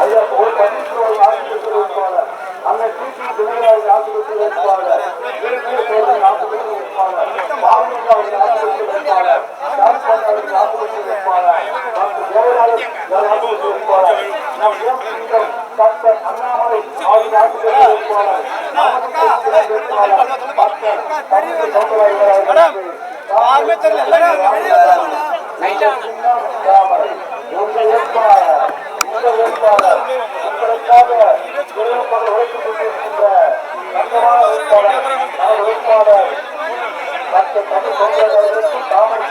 ஐயா ஒரு பன்னீர்செல்வம் ஆஸ்பத்திரி இருப்பாங்க அந்த டிடி துணைராஜ் ஆஸ்பத்திரி இருப்பாங்க இந்த வேட்பாளர் இந்த வேட்பாளர் உங்களுக்காக தொழில்நுட்பங்கள் உழைத்துக் கொண்டிருக்கின்ற தங்கமான வேட்பாளர் நல வேட்பாளர் மற்ற தாமரை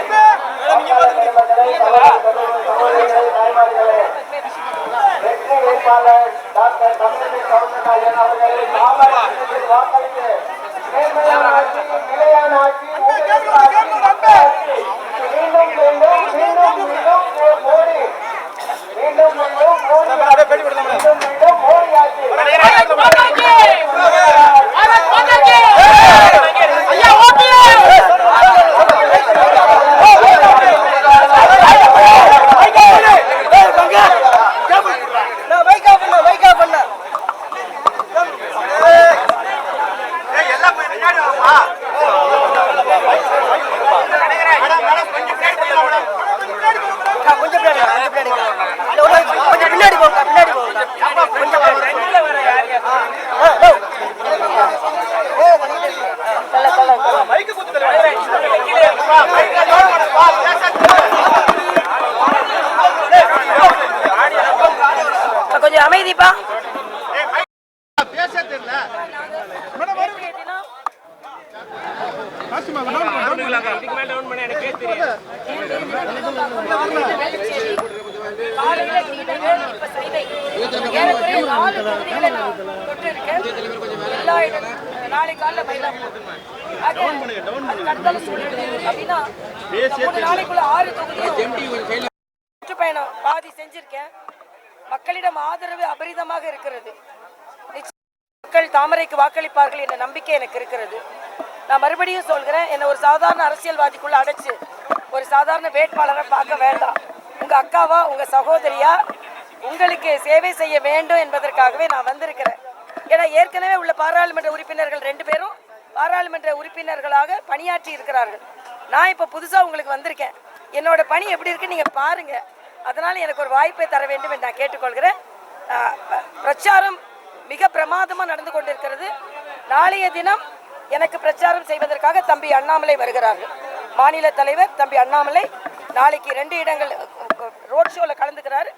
நாலு தொகுதிகளை நான் தொட்டிருக்கேன் எல்லா இடம் நாளை காலைல மயிலாப்பூர் அது அது கடந்தால சொல்லிடுது அப்படின்னா மூணு நாளைக்குள்ள ஆறு தொகுதி சுற்றுப்பயணம் பாதி செஞ்சிருக்கேன் மக்களிடம் ஆதரவு அபரிதமாக இருக்கிறது. நிச்சயம் மக்கள் தாமரைக்கு வாக்களிப்பார்கள் என்ற நம்பிக்கை எனக்கு இருக்கிறது. நான் மறுபடியும் சொல்கிறேன் என்னை ஒரு சாதாரண அரசியல்வாதிக்குள்ள அடைச்சு ஒரு சாதாரண வேட்பாளரை பார்க்க வேண்டாம். உங்கள் அக்காவா உங்கள் சகோதரியா உங்களுக்கு சேவை செய்ய வேண்டும் என்பதற்காகவே நான் வந்திருக்கிறேன். ஏன்னா ஏற்கனவே உள்ள பாராளுமன்ற உறுப்பினர்கள் ரெண்டு பேரும் பாராளுமன்ற உறுப்பினர்களாக பணியாற்றி இருக்கிறார்கள். நான் இப்போ புதுசாக உங்களுக்கு வந்திருக்கேன். என்னோட பணி எப்படி இருக்கு நீங்கள் பாருங்க. அதனால் எனக்கு ஒரு வாய்ப்பை தர வேண்டும் என்று நான் கேட்டுக்கொள்கிறேன். பிரச்சாரம் மிக பிரமாதமாக நடந்து கொண்டிருக்கிறது. நாளைய தினம் எனக்கு பிரச்சாரம் செய்வதற்காக தம்பி அண்ணாமலை வருகிறார்கள். மாநில தலைவர் தம்பி அண்ணாமலை நாளைக்கு ரெண்டு இடங்கள் ரோட் ஷோவில் கலந்துக்கிறார்.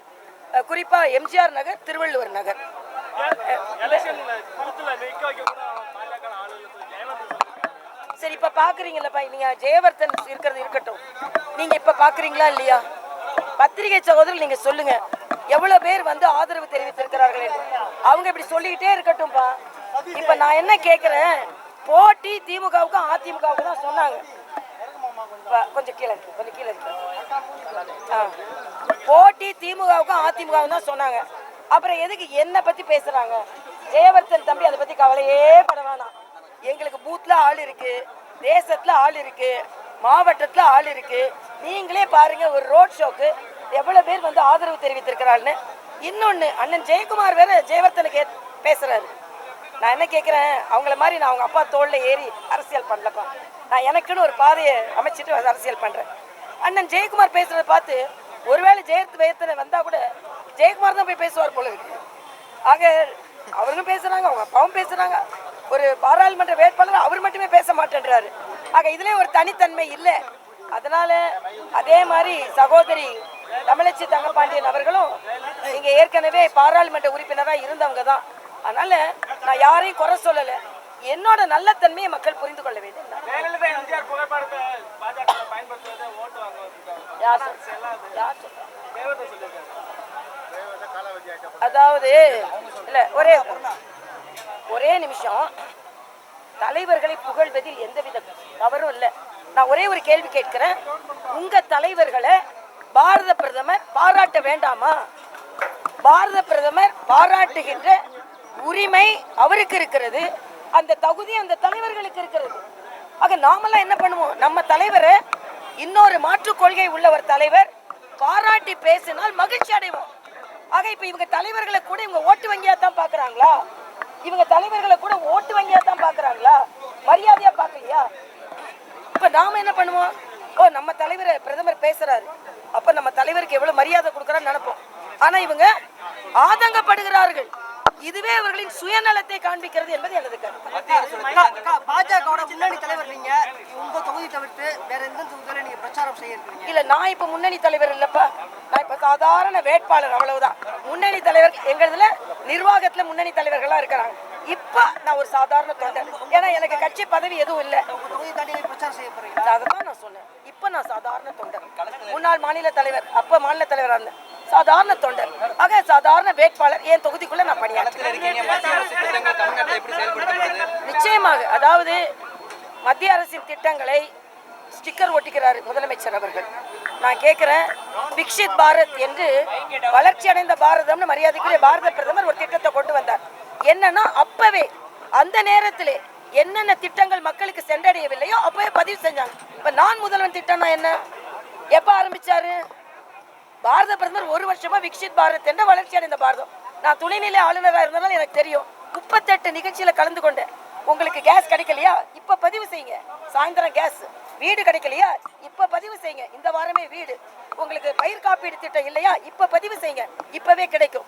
குறிப்பா எம்ஜிஆர் நகர் திருவள்ளுவர் நகர். சரி இப்ப பாக்குறீங்கல்லப்பா நீங்க ஜெயவர்தன் இருக்கிறது இருக்கட்டும். நீங்க இப்ப பாக்குறீங்களா இல்லையா? பத்திரிகை சகோதரர் நீங்க சொல்லுங்க. எவ்வளவு பேர் வந்து ஆதரவு தெரிவித்திருக்கிறார்கள் அவங்க இப்படி சொல்லிக்கிட்டே இருக்கட்டும்பா. இப்ப நான் என்ன கேக்குறேன்? போட்டி திமுகவுக்கும் அதிமுகவுக்கும் தான் சொன்னாங்க. கொஞ்சம் கீழே இருக்கு கொஞ்சம் கீழே இருக்கு. ஆ. போட்டி திமுகவுக்கும் அதிமுகவும் தான் சொன்னாங்க. அப்புறம் எதுக்கு என்ன பத்தி பேசுறாங்க? ஜெயவர்த்தன் தம்பி அதை பத்தி கவலையே பட வேணாம். எங்களுக்கு பூத்ல ஆள் இருக்கு தேசத்துல ஆள் இருக்கு மாவட்டத்துல ஆள் இருக்கு. நீங்களே பாருங்க ஒரு ரோட் ஷோக்கு எவ்வளவு பேர் வந்து ஆதரவு தெரிவித்திருக்கிறாள்னு. இன்னொன்னு அண்ணன் ஜெயக்குமார் வேற ஜெயவர்த்தனுக்கு பேசுறாரு. நான் என்ன கேட்குறேன் அவங்கள மாதிரி நான் அவங்க அப்பா தோளில் ஏறி அரசியல் பண்ணலப்பா. நான் எனக்குன்னு ஒரு பாதையை அமைச்சிட்டு அரசியல் பண்ணுறேன் அண்ணன் ஜெயக்குமார் பேசுகிறத பார்த்து ஒருவேளை ஜெயத்து வேத்தனை வந்தால் கூட ஜெயக்குமார் தான் போய் பேசுவார் போல இருக்கு. ஆக அவரும் பேசுகிறாங்க அவங்க அப்பாவும் பேசுகிறாங்க ஒரு பாராளுமன்ற வேட்பாளர் அவர் மட்டுமே பேச மாட்டேன்றாரு. ஆக இதுலேயே ஒரு தனித்தன்மை இல்லை. அதனால அதே மாதிரி சகோதரி தமிழச்சி தங்கப்பாண்டியன் அவர்களும் இங்கே ஏற்கனவே பாராளுமன்ற உறுப்பினராக இருந்தவங்க தான். அதனால நான் யாரையும் குறை சொல்லல. என்னோட நல்ல தன்மையை மக்கள் புரிந்து கொள்ள வேண்டும். அதாவது இல்ல ஒரே ஒரே நிமிஷம். தலைவர்களை புகழ்வதில் எந்தவித தவறும் இல்லை. நான் ஒரே ஒரு கேள்வி கேட்கிறேன். உங்க தலைவர்களை பாரத பிரதமர் பாராட்ட வேண்டாமா? பாரத பிரதமர் பாராட்டுகின்ற உரிமை அவருக்கு இருக்கிறது அந்த தகுதி அந்த தலைவர்களுக்கு இருக்கிறது. ஆக நாமெல்லாம் என்ன பண்ணுவோம்? நம்ம தலைவரை இன்னொரு மாற்றுக் கொள்கை உள்ள ஒரு தலைவர் பாராட்டி பேசினால் மகிழ்ச்சி அடைவோம். ஆக இப்ப இவங்க தலைவர்களை கூட இவங்க ஓட்டு வங்கியா தான் பாக்குறாங்களா? இவங்க தலைவர்களை கூட ஓட்டு வங்கியா தான் பாக்குறாங்களா? மரியாதையா பார்க்கலையா இப்ப நாம என்ன பண்ணுவோம்? ஓ நம்ம தலைவர் பிரதமர் பேசுறாரு. அப்ப நம்ம தலைவருக்கு எவ்வளவு மரியாதை கொடுக்கறான்னு நினைப்போம். ஆனா இவங்க ஆதங்கப்படுகிறார்கள். இதுவே அவர்களின் சுயநலத்தை காண்பிக்கிறது என்பது எனது கருத்து. பாஜகவோட முன்னணி தலைவர் நீங்க உங்க தொகுதி தவிர்த்து வேற எந்த தொகுதியில நீங்க பிரச்சாரம் செய்ய இல்ல நான் இப்ப முன்னணி தலைவர் இல்லப்பா. நான் இப்ப சாதாரண வேட்பாளர் அவ்வளவுதான். முன்னணி தலைவர் எங்களதுல நிர்வாகத்துல முன்னணி தலைவர்களா இருக்கிறாங்க. இப்ப நான் ஒரு சாதாரண தொண்டர். ஏன்னா எனக்கு கட்சி பதவி எதுவும் இல்ல. அதைத்தான் நான் சொன்னேன். இப்ப நான் சாதாரண தொண்டர். முன்னாள் மாநில தலைவர் அப்ப மாநில தலைவரா இருந்தேன். சாதாரண தொண்டர். ஆக சாதாரண வேட்பாளர் என் தொகுதிக்குள்ள நான் பணியாற்றுகிறேன் நிச்சயமாக அதாவது மத்திய அரசின் திட்டங்களை ஸ்டிக்கர் ஒட்டிக்கிறார் முதலமைச்சர் அவர்கள். நான் கேட்கிறேன் விக்ஷித் பாரத் என்று வளர்ச்சி அடைந்த பாரதம்னு மரியாதைக்குரிய பாரத பிரதமர் ஒரு திட்டத்தை கொண்டு வந்தார். என்னன்னா அப்பவே அந்த நேரத்திலே என்னென்ன திட்டங்கள் மக்களுக்கு சென்றடையவில்லையோ அப்பவே பதிவு செஞ்சாங்க. இப்ப நான் முதல்வன் திட்டம்னா என்ன? எப்ப ஆரம்பிச்சாரு? பாரத பிரதமர் ஒரு வருஷமா விக்ஷித் பாரத் என்ற வளர்ச்சி அடைந்த பாரதம்? நான் துணைநிலை ஆளுநராக இருந்தாலும் எனக்கு தெரியும். முப்பத்தெட்டு நிகழ்ச்சியில கலந்து கொண்டேன். உங்களுக்கு கேஸ் கிடைக்கலையா? இப்ப பதிவு செய்யுங்க. சாயந்தரம் கேஸ் வீடு கிடைக்கலையா? இப்ப பதிவு செய்யுங்க. இந்த வாரமே வீடு. உங்களுக்கு பயிர் காப்பீடு திட்டம் இல்லையா? இப்ப பதிவு செய்யுங்க. இப்பவே கிடைக்கும்.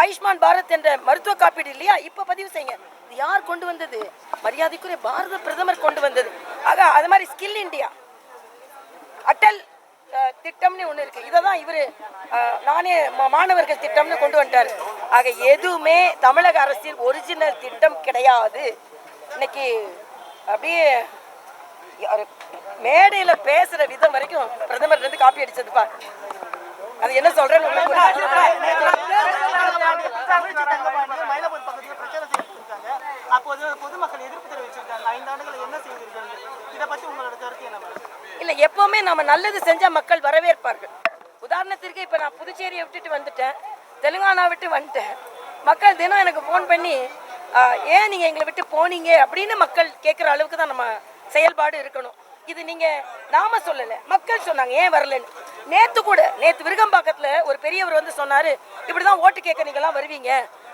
ஆயுஷ்மான் பாரத் என்ற மருத்துவ காப்பீடு இல்லையா? இப்ப பதிவு செய்யுங்க. இது யார் கொண்டு வந்தது? மரியாதைக்குரிய பாரத பிரதமர் கொண்டு வந்தது. ஆக அது மாதிரி ஸ்கில் இந்தியா. அட்டல் திட்டம்னு ஒன்று இருக்கு. இதை தான் இவர் நானே மாணவர்கள் திட்டம்னு கொண்டு வந்துட்டாரு. ஆக எதுவுமே தமிழக அரசின் ஒரிஜினல் திட்டம் கிடையாது. இன்னைக்கு அப்படியே ஒரு மேடையில பேசுற விதம் வரைக்கும் பிரதமர் இருந்து காப்பி அடிச்சதுப்பா அது என்ன சொல்றேன்னு உங்களுக்கு புரியுது. மயிலாப்பூர் பக்கத்தில் பிரச்சாரம் செய்திருக்காங்க அப்போது பொதுமக்கள் எதிர்ப்பு தெரிவிச்சிருக்காங்க ஐந்து ஆண்டுகள் என்ன செய்திருக்காங்க இதை பத்தி உங்களோட கருத்து என்ன மேடம் இல்ல எப்பவுமே நம்ம நல்லது செஞ்சால் மக்கள் வரவேற்பார்கள். உதாரணத்திற்கு இப்போ நான் புதுச்சேரியை விட்டுட்டு வந்துட்டேன். தெலுங்கானா விட்டு வந்துட்டேன். மக்கள் தினம் எனக்கு ஃபோன் பண்ணி ஏன் நீங்கள் எங்களை விட்டு போனீங்க? அப்படின்னு மக்கள் கேட்குற அளவுக்கு தான் நம்ம செயல்பாடு இருக்கணும். இது நீங்கள் நாம சொல்லலை. மக்கள் சொன்னாங்க ஏன் வரலன்னு? நேற்று கூட நேற்று விருகம்பாக்கத்தில் ஒரு பெரியவர் வந்து சொன்னார் இப்படி தான் ஓட்டு கேட்க நீங்களாம் வருவீங்க.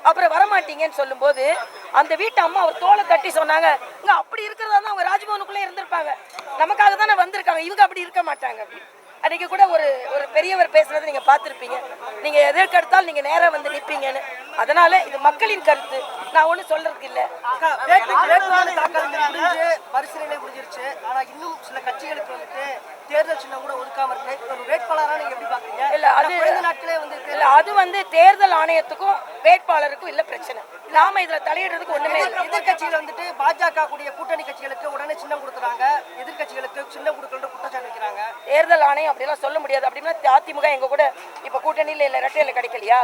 அப்புறம் வரமாட்டீங்கன்னு சொல்லும்போது அந்த வீட்டு அம்மா அவர் தோலை தட்டி சொன்னாங்க இங்க அப்படி இருக்கிறதா தான் அவங்க ராஜ்பவனுக்குள்ளே இருந்திருப்பாங்க. நமக்காக தானே வந்திருக்காங்க. இவங்க அப்படி இருக்க மாட்டாங்க. அன்னைக்கு கூட ஒரு ஒரு பெரியவர் பேசுனதை நீங்க பார்த்திருப்பீங்க. நீங்க எதற்கு எடுத்தாலும் நீங்க நேரா வந்து நிப்பீங்கன்னு. அதனால இது மக்களின் கருத்து. நான் ஒண்ணும் சொல்றதுக்கு இல்ல. பரிசீலனை முடிஞ்சிருச்சு. ஆனா இன்னும் சில கட்சிகளுக்கு வந்துட்டு தேர்தல் சின்னம் கூட ஒதுக்காம இருக்கு. ஒரு வேட்பாளரா நீங்க எப்படி பாக்குறீங்க? இல்ல, அது- நாட்களே வந்து இல்ல அது வந்து தேர்தல் ஆணையத்துக்கும் வேட்பாளருக்கும் இல்ல பிரச்சனை. நாம இதுல தலையிடுறதுக்கு ஒண்ணுமே இல்லை. எதிர்கட்சிகள் வந்துட்டு பாஜக கூடிய கூட்டணி கட்சிகளுக்கு உடனே சின்னம் கொடுக்குறாங்க. எதிர்கட்சிகளுக்கு சின்னம் கொடுக்கணும் குற்றச்சாட்டு வைக்கிறாங்க. தேர்தல் ஆணையம் அப்படிலாம் சொல்ல முடியாது. அப்படின்னா அதிமுக எங்க கூட இப்ப கூட்டணியில இல்ல ரெட்டையில கிடைக்கலையா?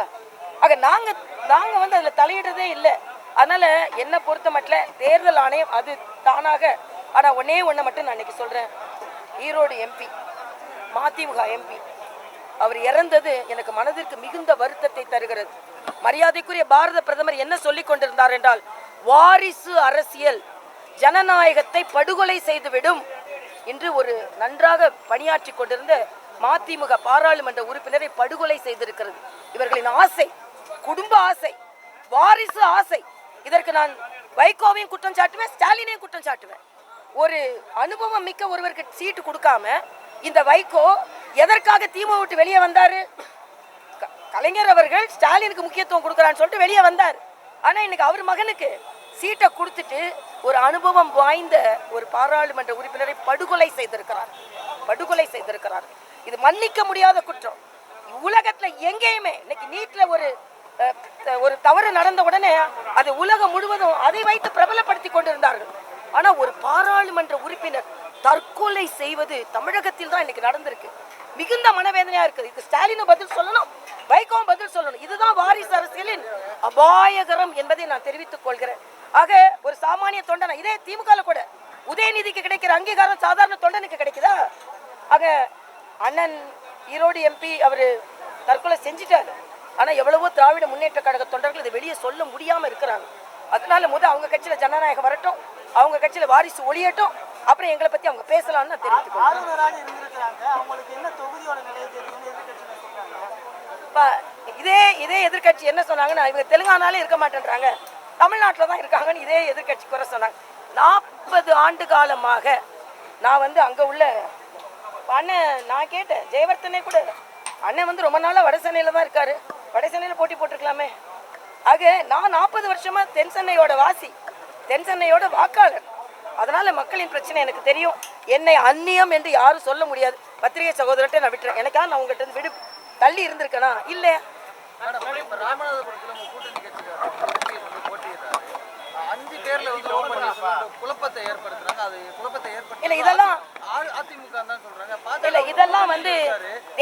ஆக நாங்க நாங்க வந்து அதுல தலையிடுறதே இல்லை. அதனால என்ன பொறுத்த மட்டும் தேர்தல் ஆணையம் அது தானாக ஆனா ஒன்னே ஒன்றை மட்டும் நான் இன்னைக்கு சொல்றேன். ஈரோடு எம்பி மதிமுக எம்பி அவர் இறந்தது எனக்கு மனதிற்கு மிகுந்த வருத்தத்தை தருகிறது. மரியாதைக்குரிய பாரத பிரதமர் என்ன சொல்லிக் கொண்டிருந்தார் என்றால் வாரிசு அரசியல் ஜனநாயகத்தை படுகொலை செய்துவிடும் இன்று ஒரு நன்றாக பணியாற்றி கொண்டிருந்த மதிமுக பாராளுமன்ற உறுப்பினரை படுகொலை செய்திருக்கிறது. இவர்களின் ஆசை குடும்ப ஆசை வாரிசு ஆசை. இதற்கு நான் வைகோவையும் குற்றம் சாட்டுவேன் ஸ்டாலினையும் குற்றம் சாட்டுவேன். ஒரு அனுபவம் மிக்க ஒருவருக்கு சீட்டு கொடுக்காம இந்த வைகோ எதற்காக திமுக விட்டு வெளியே வந்தாரு? க- கலைஞர் அவர்கள் ஸ்டாலினுக்கு முக்கியத்துவம் கொடுக்குறான்னு சொல்லிட்டு வெளியே வந்தார். ஆனா இன்னைக்கு அவர் மகனுக்கு சீட்டை கொடுத்துட்டு ஒரு அனுபவம் வாய்ந்த ஒரு பாராளுமன்ற உறுப்பினரை படுகொலை செய்திருக்கிறார். படுகொலை செய்திருக்கிறார். இது மன்னிக்க முடியாத குற்றம். உலகத்துல எங்கேயுமே இன்னைக்கு நீட்ல ஒரு ஒரு தவறு நடந்த உடனே அது உலகம் முழுவதும் அதை வைத்து பிரபலப்படுத்தி கொண்டிருந்தார்கள். ஆனா ஒரு பாராளுமன்ற உறுப்பினர் தற்கொலை செய்வது தமிழகத்தில் தான் இன்னைக்கு நடந்திருக்கு. மிகுந்த மனவேதனையா இருக்குது. இதுக்கு ஸ்டாலினும் பதில் சொல்லணும் வைகோவும் பதில் சொல்லணும். இதுதான் வாரிசு அரசியலின் அபாயகரம் என்பதை நான் தெரிவித்துக் கொள்கிறேன். ஆக ஒரு சாமானிய தொண்டனா இதே திமுக கூட உதயநிதிக்கு கிடைக்கிற அங்கீகாரம் சாதாரண தொண்டனுக்கு கிடைக்குதா? ஆக அண்ணன் ஈரோடு எம்பி அவரு தற்கொலை செஞ்சிட்டாரு. ஆனா எவ்வளவோ திராவிட முன்னேற்ற கழக தொண்டர்கள் இதை வெளியே சொல்ல முடியாம இருக்கிறாங்க. அதனால முத அவங்க கட்சியில ஜனநாயகம் வரட்டும் அவங்க கட்சியில வாரிசு ஒளியட்டும் அப்புறம் எங்களை பத்தி அவங்க பேசலாம்னு நான் இப்ப இதே இதே எதிர்க்கட்சி என்ன சொன்னாங்கன்னா இவங்க தெலுங்கானாலே இருக்க மாட்டேன்றாங்க. தமிழ்நாட்டில் தான் இருக்காங்கன்னு இதே எதிர்கட்சி குறை சொன்னாங்க. நாற்பது ஆண்டு காலமாக நான் வந்து அங்கே உள்ள அண்ணன் நான் கேட்டேன் ஜெயவர்த்தனே கூட. அண்ணன் வந்து ரொம்ப நாளாக வட சென்னையில் தான் இருக்காரு. வட சென்னையில் போட்டி போட்டிருக்கலாமே. ஆக நான் நாற்பது வருஷமாக தென் சென்னையோட வாசி தென் சென்னையோட வாக்காளர். அதனால் மக்களின் பிரச்சனை எனக்கு தெரியும். என்னை அந்நியம் என்று யாரும் சொல்ல முடியாது. பத்திரிகை சகோதரர்கிட்ட நான் விட்டுறேன். எனக்கா நான் உங்கள்கிட்ட இருந்து விடு தள்ளி இருந்திருக்கேனா? இல்லை இப்ப ராமநாதபுரத்துல உங்க கூட்டணி கட்சிக்காரர் வந்து போட்டியிடுறாரு அஞ்சு பேர்ல வந்து குழப்பத்தை ஏற்படுத்துறாங்க. அது குழப்பத்தை ஏற்படுத்த இல்ல இதெல்லாம் அதிமுக தான் சொல்றாங்க. இல்ல இதெல்லாம் வந்து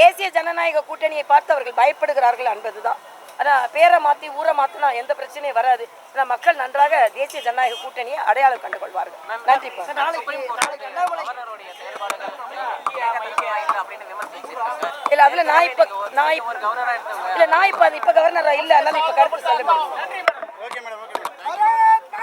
தேசிய ஜனநாயக கூட்டணியை பார்த்து அவர்கள் பயப்படுகிறார்கள் என்பதுதான். ஆனா பேரை மாத்தி ஊரை மாத்தினா எந்த பிரச்சனையும் வராது. ஆனா மக்கள் நன்றாக தேசிய ஜனநாயக கூட்டணியை அடையாளம் கண்டு கொள்வார்கள் மைக்கா இல்லை அதுல நான் இப்ப நான் இப்ப இல்ல நான் இப்ப அது இப்ப கவர்னரா இல்ல அதனால இப்ப கருத்து சொல்ல முடியும்